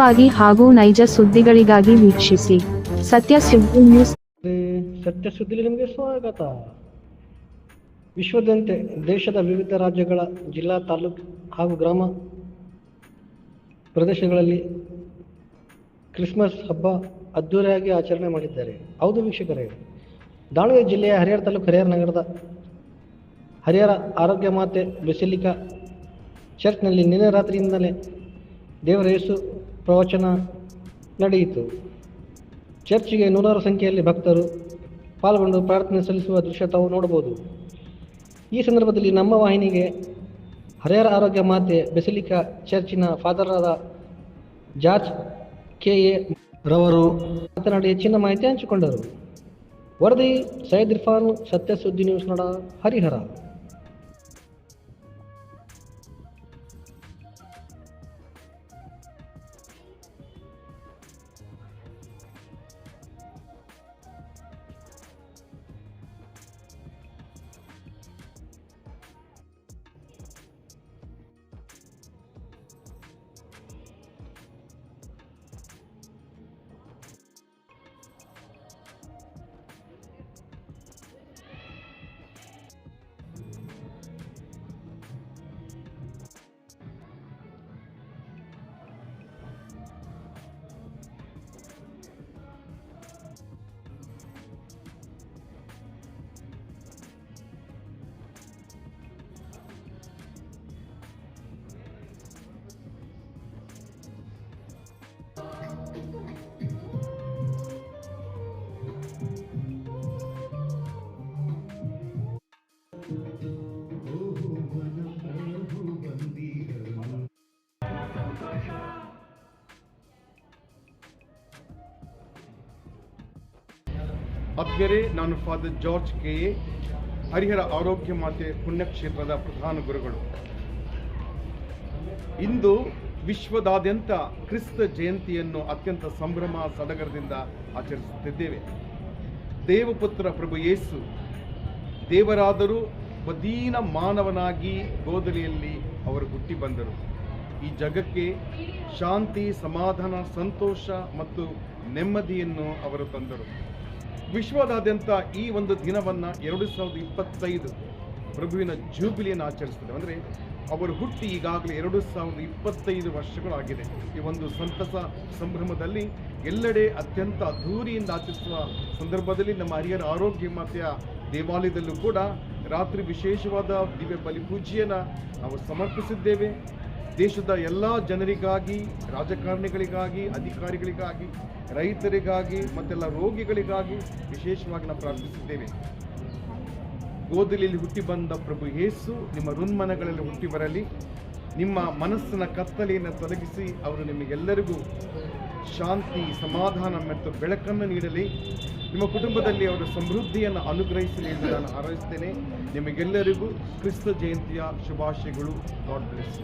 ವಾಗಿ ಹಾಗೂ ನೈಜ ಸುದ್ದಿಗಳಿಗಾಗಿ ವೀಕ್ಷಿಸಿ. ಸತ್ಯ ಸುದ್ದಿ ನ್ಯೂಸ್. ಸತ್ಯ ಸುದ್ದಿಲಿ ನಿಮಗೆ ಸ್ವಾಗತ. ವಿಶ್ವದಂತೆ ದೇಶದ ವಿವಿಧ ರಾಜ್ಯಗಳ ಜಿಲ್ಲಾ, ತಾಲೂಕು ಹಾಗೂ ಗ್ರಾಮ ಪ್ರದೇಶಗಳಲ್ಲಿ ಕ್ರಿಸ್ಮಸ್ ಹಬ್ಬ ಅದ್ದೂರಿಯಾಗಿ ಆಚರಣೆ ಮಾಡಿದ್ದಾರೆ. ಹೌದು ವೀಕ್ಷಕರೇ, ದಾವಣಗೆರೆ ಜಿಲ್ಲೆಯ ಹರಿಹರ ತಾಲೂಕು ಹರಿಹರ ನಗರದ ಹರಿಹರ ಆರೋಗ್ಯ ಮಾತೆ ಬೆಸಿಲಿಕಾ ಚರ್ಚ್ನಲ್ಲಿ ನಿನ್ನೆ ರಾತ್ರಿಯಿಂದಲೇ ದೇವರ ಯೇಸು ಪ್ರವಚನ ನಡೆಯಿತು. ಚರ್ಚ್ಗೆ ನೂರಾರು ಸಂಖ್ಯೆಯಲ್ಲಿ ಭಕ್ತರು ಪಾಲ್ಗೊಂಡು ಪ್ರಾರ್ಥನೆ ಸಲ್ಲಿಸುವ ದೃಶ್ಯ ತಾವು ನೋಡಬಹುದು. ಈ ಸಂದರ್ಭದಲ್ಲಿ ನಮ್ಮ ವಾಹಿನಿಗೆ ಹರಿಹರ ಆರೋಗ್ಯ ಮಾತೆ ಬೆಸಿಲಿಕಾ ಚರ್ಚಿನ ಫಾದರ್ ಆದ ಜಾರ್ಜ್ ಕೆ ಎ ರವರು ಮಾತನಾಡಿ ಹೆಚ್ಚಿನ ಮಾಹಿತಿ ಹಂಚಿಕೊಂಡರು. ವರದಿ ಸೈಯದ್ ಇರ್ಫಾನ್ ಸತ್ಯ ಸುದ್ದಿ ನ್ಯೂಸ್ ನೋಡ ಹರಿಹರ. ಆತ್ಮೀಯರೇ ನಾನು ಫಾದರ್ ಜಾರ್ಜ್ ಕೆ. ಹರಿಹರ ಆರೋಗ್ಯ ಮಾತೆ ಪುಣ್ಯಕ್ಷೇತ್ರದ ಪ್ರಧಾನ ಗುರುಗಳು. ಇಂದು ವಿಶ್ವದಾದ್ಯಂತ ಕ್ರಿಸ್ತ ಜಯಂತಿಯನ್ನು ಅತ್ಯಂತ ಸಂಭ್ರಮ ಸಡಗರದಿಂದ ಆಚರಿಸುತ್ತಿದ್ದೇವೆ. ದೇವಪುತ್ರ ಪ್ರಭು ಯೇಸು, ದೇವರಾದರೂ ಬದೀನ ಮಾನವನಾಗಿ ಗೋದಲಿಯಲ್ಲಿ ಅವರು ಹುಟ್ಟಿ ಬಂದರು ಈ ಜಗಕ್ಕೆ ಶಾಂತಿ, ಸಮಾಧಾನ, ಸಂತೋಷ ಮತ್ತು ನೆಮ್ಮದಿಯನ್ನು ಅವರು ತಂದರು. ವಿಶ್ವದಾದ್ಯಂತ ಈ ಒಂದು ದಿನವನ್ನು ಎರಡು ಸಾವಿರದ ಇಪ್ಪತ್ತೈದು ಪ್ರಭುವಿನ ಜೂಬಿಲಿಯನ್ನು ಆಚರಿಸ್ತದೆ ಅಂದರೆ ಅವರು ಹುಟ್ಟಿ ಈಗಾಗಲೇ ಎರಡು ಸಾವಿರದ ಇಪ್ಪತ್ತೈದು ವರ್ಷಗಳಾಗಿದೆ. ಈ ಒಂದು ಸಂತಸ ಸಂಭ್ರಮದಲ್ಲಿ ಎಲ್ಲೆಡೆ ಅತ್ಯಂತ ಅದ್ಧೂರಿಯಿಂದ ಆಚರಿಸುವ ಸಂದರ್ಭದಲ್ಲಿ ನಮ್ಮ ಹರಿಯರ ಆರೋಗ್ಯ ಮಾತೆಯ ದೇವಾಲಯದಲ್ಲೂ ಕೂಡ ರಾತ್ರಿ ವಿಶೇಷವಾದ ದಿವ್ಯ ಬಲಿಪೂಜೆಯನ್ನು ನಾವು ಸಮರ್ಪಿಸಿದ್ದೇವೆ. ದೇಶದ ಎಲ್ಲ ಜನರಿಗಾಗಿ, ರಾಜಕಾರಣಿಗಳಿಗಾಗಿ, ಅಧಿಕಾರಿಗಳಿಗಾಗಿ, ರೈತರಿಗಾಗಿ, ಮತ್ತೆಲ್ಲ ರೋಗಿಗಳಿಗಾಗಿ ವಿಶೇಷವಾಗಿ ನಾವು ಪ್ರಾರ್ಥಿಸಿದ್ದೇವೆ ಗೋದಲಿಯಲ್ಲಿ ಹುಟ್ಟಿ ಬಂದ ಪ್ರಭು ಯೇಸು ನಿಮ್ಮ ಋನ್ಮನಗಳಲ್ಲಿ ಹುಟ್ಟಿ ಬರಲಿ. ನಿಮ್ಮ ಮನಸ್ಸಿನ ಕತ್ತಲೆಯನ್ನು ತೊಲಗಿಸಿ, ಅವರು ನಿಮಗೆಲ್ಲರಿಗೂ ಶಾಂತಿ, ಸಮಾಧಾನ ಮತ್ತು ಬೆಳಕನ್ನು ನೀಡಲಿ. ನಿಮ್ಮ ಕುಟುಂಬದಲ್ಲಿ ಅವರ ಸಮೃದ್ಧಿಯನ್ನು ಅನುಗ್ರಹಿಸಲಿ ಎಂದು ನಾನು ಹಾರೈಸ್ತೇನೆ. ನಿಮಗೆಲ್ಲರಿಗೂ ಕ್ರಿಸ್ತ ಜಯಂತಿಯ ಶುಭಾಶಯಗಳು. God bless.